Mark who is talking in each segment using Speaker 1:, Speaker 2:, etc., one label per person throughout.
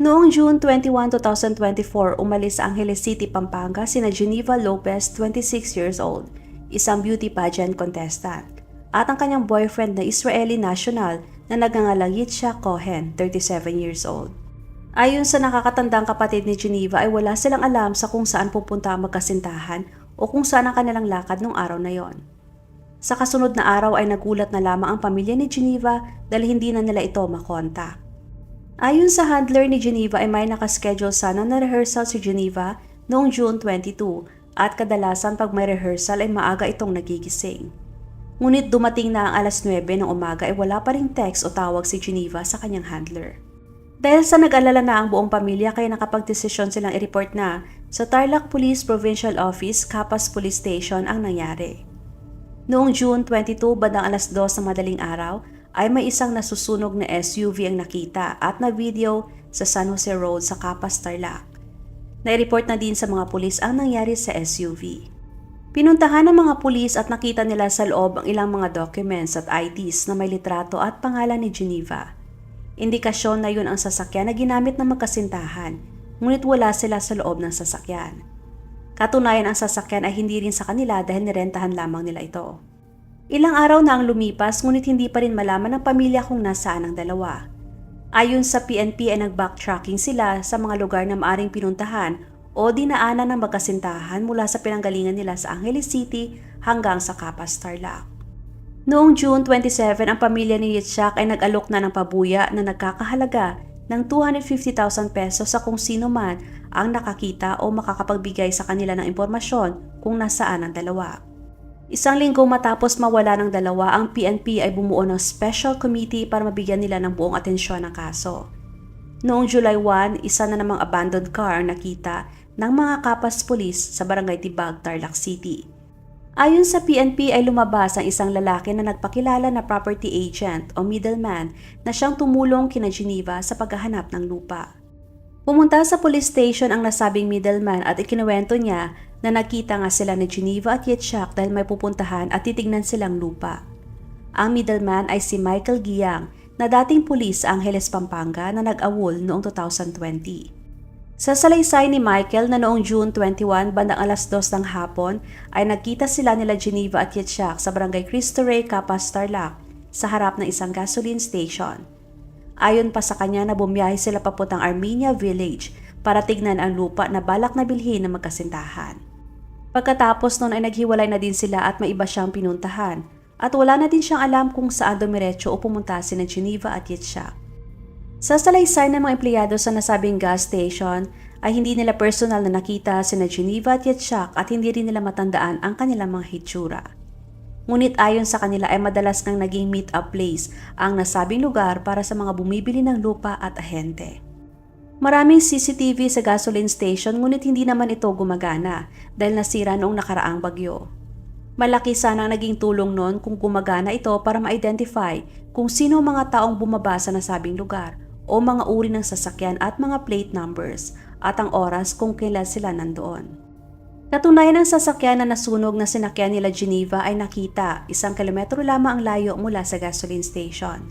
Speaker 1: Noong June 21, 2024, umalis sa Angeles City, Pampanga sina Geneva Lopez, 26 years old, isang beauty pageant contestant, at ang kanyang boyfriend na Israeli national na nagngangalang Yitzhak Cohen, 37 years old. Ayon sa nakakatandang kapatid ni Geneva ay wala silang alam sa kung saan pupunta ang magkasintahan o kung saan ang kanilang lakad nung araw na yon. Sa kasunod na araw ay nagulat na lamang ang pamilya ni Geneva dahil hindi na nila ito makontak. Ayon sa handler ni Geneva ay may nakaschedule sana na rehearsal si Geneva noong June 22 at kadalasan pag may rehearsal ay maaga itong nagigising. Ngunit dumating na ang alas 9 ng umaga ay wala pa ring text o tawag si Geneva sa kanyang handler. Dahil sa nag-alala na ang buong pamilya kaya nakapagdesisyon silang i-report na sa Tarlac Police Provincial Office, Capas Police Station ang nangyari. Noong June 22, bandang alas 2 ng madaling araw, ay may isang nasusunog na SUV ang nakita at na video sa San Jose Road sa Capas, Tarlac. Nai-report na din sa mga pulis ang nangyari sa SUV. Pinuntahan ng mga pulis at nakita nila sa loob ang ilang mga documents at IDs na may litrato at pangalan ni Geneva. Indikasyon na yun ang sasakyan na ginamit ng magkasintahan, ngunit wala sila sa loob ng sasakyan. Katunayan ang sasakyan ay hindi rin sa kanila dahil nirentahan lamang nila ito. Ilang araw na ang lumipas ngunit hindi pa rin malaman ng pamilya kung nasaan ang dalawa. Ayon sa PNP ay nag-backtracking sila sa mga lugar na maaring pinuntahan o dinaanan ng magkasintahan mula sa pinanggalingan nila sa Angeles City hanggang sa Capas Tarlac. Noong June 27, ang pamilya ni Yitzhak ay nag-alok na ng pabuya na nagkakahalaga ng 250,000 pesos sa kung sino man ang nakakita o makakapagbigay sa kanila ng impormasyon kung nasaan ang dalawa. Isang linggo matapos mawala ng dalawa, ang PNP ay bumuo ng special committee para mabigyan nila ng buong atensyon ang kaso. Noong July 1, isa na namang abandoned car ang nakita ng mga kapas pulis sa barangay Tibag, Tarlac City. Ayon sa PNP ay lumabas ang isang lalaki na nagpakilala na property agent o middleman na siyang tumulong kina Geneva sa paghahanap ng lupa. Pumunta sa police station ang nasabing middleman at ikinuwento niya na nakita nga sila ni Geneva at Yitzhak dahil may pupuntahan at titignan silang lupa. Ang middleman ay si Michael Giyang na dating pulis sa Angeles, Pampanga na nag-awol noong 2020. Sa salaysay ni Michael na noong June 21 bandang alas 2 ng hapon ay nagkita sila nila Geneva at Yitzhak sa barangay Cristo Rey, Capas, Tarlac sa harap ng isang gasoline station. Ayon pa sa kanya na bumiyahe sila papuntang Armenia Village para tignan ang lupa na balak na bilhin ng magkasintahan. Pagkatapos noon ay naghiwalay na din sila at may iba siyang pinuntahan at wala na din siyang alam kung saan dumiretso o pumunta si na Geneva at Yitzhak. Sa salaysay ng mga empleyado sa nasabing gas station ay hindi nila personal na nakita si na Geneva at Yitzhak at hindi rin nila matandaan ang kanilang mga hitsura. Ngunit ayon sa kanila ay madalas nang naging meet-up place ang nasabing lugar para sa mga bumibili ng lupa at ahente. Maraming CCTV sa gasoline station ngunit hindi naman ito gumagana dahil nasira noong nakaraang bagyo. Malaki sana ang naging tulong noon kung gumagana ito para ma-identify kung sino mga taong bumaba sa nasabing lugar o mga uri ng sasakyan at mga plate numbers at ang oras kung kailan sila nandoon. Katunayan ng sasakyan na nasunog na sinakyan nila Geneva ay nakita isang kilometro lamang ang layo mula sa gasoline station.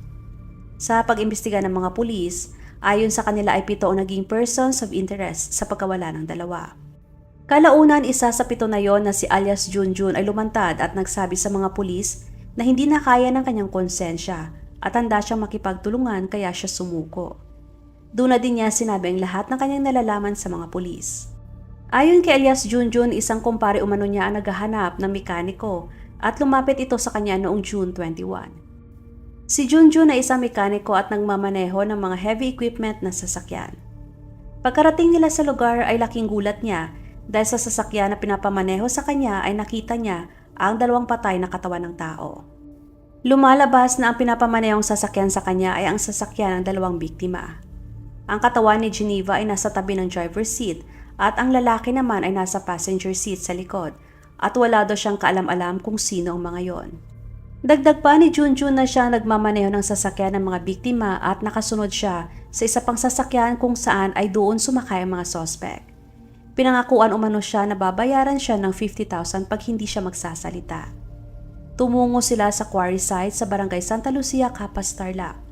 Speaker 1: Sa pag-imbestiga ng mga pulis, Ayon sa kanila ay pito ang naging persons of interest sa pagkawala ng dalawa. Kalaunan isa sa pito na yon na si alias Junjun ay lumantad at nagsabi sa mga pulis na hindi na kaya ng kanyang konsensya at handa siyang makipagtulungan kaya siya sumuko. Doon na din niya sinabi ang lahat ng kanyang nalalaman sa mga pulis. Ayon kay alias Junjun, isang kumpare umano niya ang naghahanap ng mekaniko at lumapit ito sa kanya noong June 21. Si Junjun ay isang mekaniko at nagmamaneho ng mga heavy equipment na sasakyan. Pagkarating nila sa lugar ay laking gulat niya dahil sa sasakyan na pinapamaneho sa kanya ay nakita niya ang dalawang patay na katawan ng tao. Lumalabas na ang pinapamanehong sasakyan sa kanya ay ang sasakyan ng dalawang biktima. Ang katawan ni Geneva ay nasa tabi ng driver's seat at ang lalaki naman ay nasa passenger seat sa likod at wala daw siyang kaalam-alam kung sino ang mga yon. Dagdag pa ni Junjun na siya nagmamaneho ng sasakyan ng mga biktima at nakasunod siya sa isa pang sasakyan kung saan ay doon sumakay ang mga sospek. Pinangakuan umano siya na babayaran siya ng 50,000 pag hindi siya magsasalita. Tumungo sila sa quarry site sa barangay Santa Lucia, Capas, Tarlac.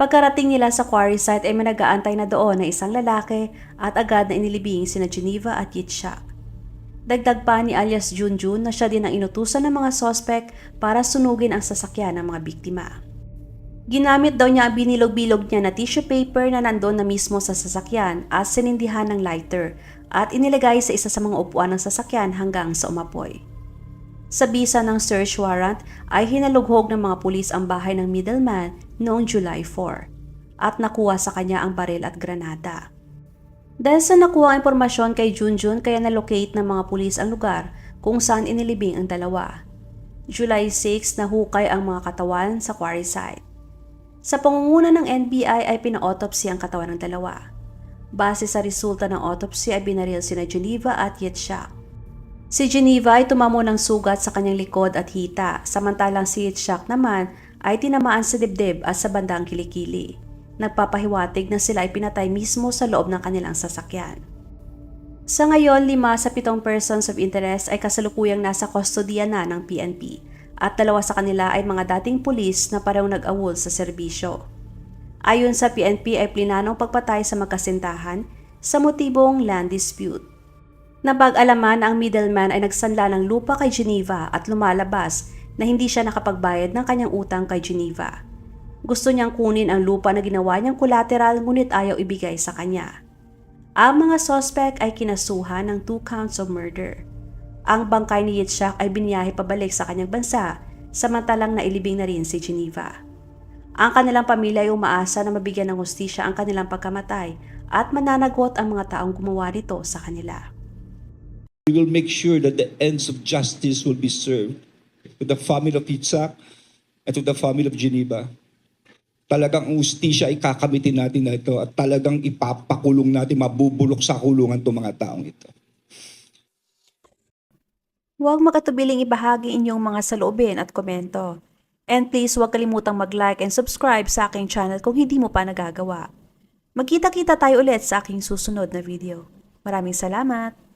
Speaker 1: Pagkarating nila sa quarry site ay may nag-aantay na doon na isang lalaki at agad na inilibing sina Geneva at Yitzhak. Dagdag pa ni alias Junjun na siya din ang inutusan ng mga sospek para sunugin ang sasakyan ng mga biktima. Ginamit daw niya ang binilog-bilog niya na tissue paper na nandun na mismo sa sasakyan at sinindihan ng lighter at inilagay sa isa sa mga upuan ng sasakyan hanggang sa umapoy. Sa bisa ng search warrant ay hinalughog ng mga pulis ang bahay ng middleman noong July 4 at nakuha sa kanya ang baril at granada. Dahil sa nakuha ang impormasyon kay Junjun kaya na-locate ng mga pulis ang lugar kung saan inilibing ang dalawa. July 6 nahukay ang mga katawan sa quarry site. Sa pangunguna ng NBI ay pina-autopsy ang katawan ng dalawa. Base sa resulta ng autopsy ay binaril sina Geneva at Yitzhak. Si Geneva ay tumamo ng sugat sa kanyang likod at hita, samantalang si Yitzhak naman ay tinamaan sa dibdib at sa bandang kilikili. Nagpapahiwatig na sila ay pinatay mismo sa loob ng kanilang sasakyan. Sa ngayon, lima sa pitong persons of interest ay kasalukuyang nasa kustodiya na ng PNP at dalawa sa kanila ay mga dating pulis na parang nag-awol sa serbisyo. Ayon sa PNP ay plinanong pagpatay sa magkasintahan sa motibong land dispute. Napag-alaman ang middleman ay nagsanla ng lupa kay Geneva at lumalabas na hindi siya nakapagbayad ng kanyang utang kay Geneva. Gusto niyang kunin ang lupa na ginawa niyang collateral ngunit ayaw ibigay sa kanya. Ang mga suspect ay kinasuhan ng two counts of murder. Ang bangkay ni Yitzhak ay biniyahe pabalik sa kanyang bansa samantalang nailibing na rin si Geneva. Ang kanilang pamilya ay umaasa na mabigyan ng hustisya ang kanilang pagkamatay at mananagot ang mga taong gumawa nito sa kanila.
Speaker 2: We will make sure that the ends of justice will be served to the family of Yitzhak and to the family of Geneva. Talagang ang ustisya ay kakamitin natin na ito at talagang ipapakulong natin, mabubulok sa kulungan itong mga taong ito.
Speaker 1: Huwag makatubiling ibahagi inyong mga saloobin at komento. And please huwag kalimutang mag-like and subscribe sa aking channel kung hindi mo pa nagagawa. Magkita-kita tayo ulit sa aking susunod na video. Maraming salamat!